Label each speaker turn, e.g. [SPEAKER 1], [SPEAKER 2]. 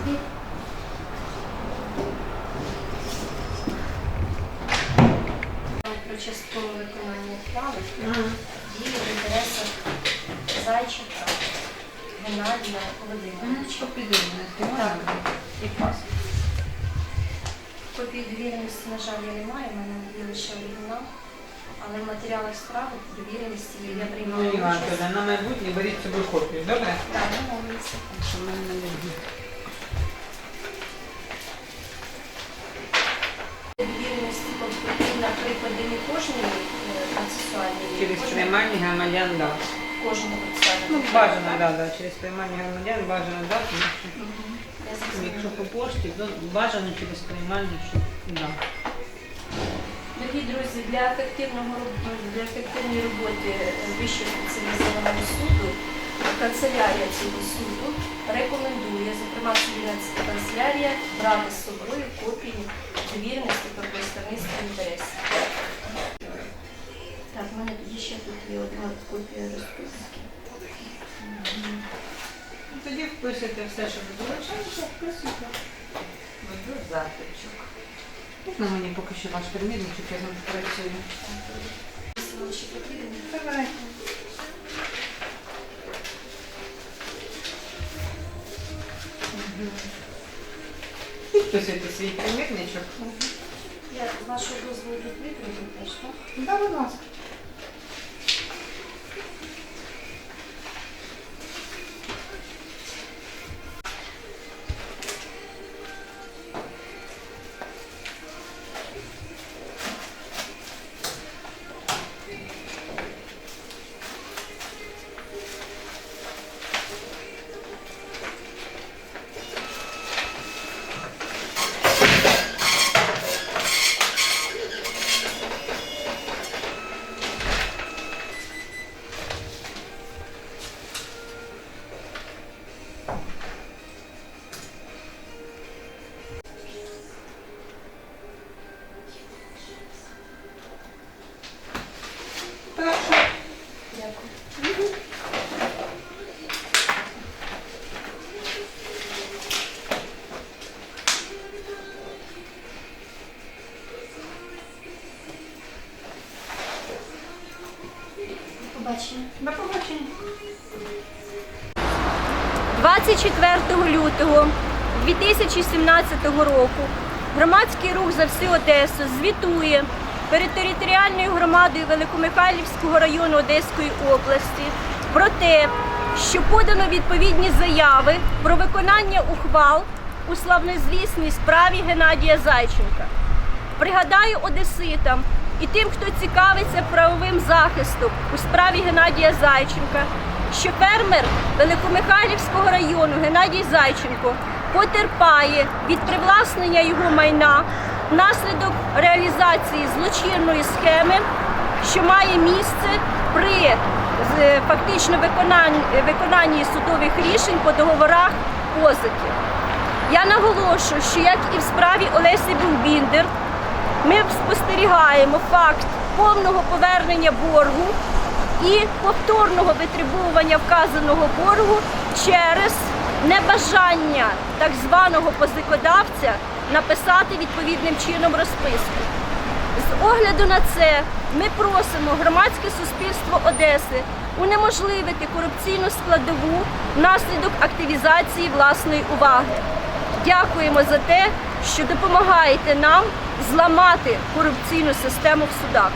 [SPEAKER 1] Про часткове виконання плану дії в інтересах зайчика Геннадія Володимировича. І. Копії довіреності, на жаль, я не маю, в мене є лише оригінал, але в матеріалах справи довіреності я
[SPEAKER 2] ну,
[SPEAKER 1] приймала. участь.
[SPEAKER 2] На майбутнє беріть собі копію, добре?
[SPEAKER 1] Так, домовилися.
[SPEAKER 2] Що в мене. Через приймання громадян, да.
[SPEAKER 1] Кожного процесуального.
[SPEAKER 2] Ну, бажано, да, да, через приймання громадян бажано, да, тому що якщо по пошті, то бажано через приймання, щоб, да.
[SPEAKER 1] Дорогі друзі, для ефективного роб- для ефективної роботи Вищого спеціалізованого суду канцелярія цього суду рекомендує, зокрема Сулінецька канцелярія, брати з собою копії довіреності про представництво інтересів. Ще тут є одна копія розписки.
[SPEAKER 2] Ну, Тоді впишете все, що ви долучаєте, вписуйте. Веду запитчик. Ну, мені поки що ваш примірничок, я працюю.
[SPEAKER 1] Вам ще потрібно.
[SPEAKER 2] Давай. Підписуйте свій примірничок.
[SPEAKER 1] Я з вашого дозволу витримую теж, так?
[SPEAKER 2] Да, будь ласка.
[SPEAKER 1] Побачення.
[SPEAKER 2] До побачення.
[SPEAKER 1] 24 лютого 2017 року громадський рух за всю Одесу звітує перед територіальною громадою Великомихайлівського району Одеської області про те, що подано відповідні заяви про виконання ухвал у славнозвісній справі Геннадія Зайченка. Пригадаю одеситам і тим, хто цікавиться правовим захистом у справі Геннадія Зайченка, що фермер Великомихайлівського району Геннадій Зайченко потерпає від привласнення його майна внаслідок реалізації злочинної схеми, що має місце при фактично виконанні, виконанні судових рішень по договорах позики. Я наголошую, що як і в справі Олесі Бухбіндер, ми спостерігаємо факт повного повернення боргу і повторного витребування вказаного боргу через небажання так званого позикодавця написати відповідним чином розписку. З огляду на це ми просимо громадське суспільство Одеси унеможливити корупційну складову внаслідок активізації власної уваги. Дякуємо за те, що допомагаєте нам зламати корупційну систему в судах.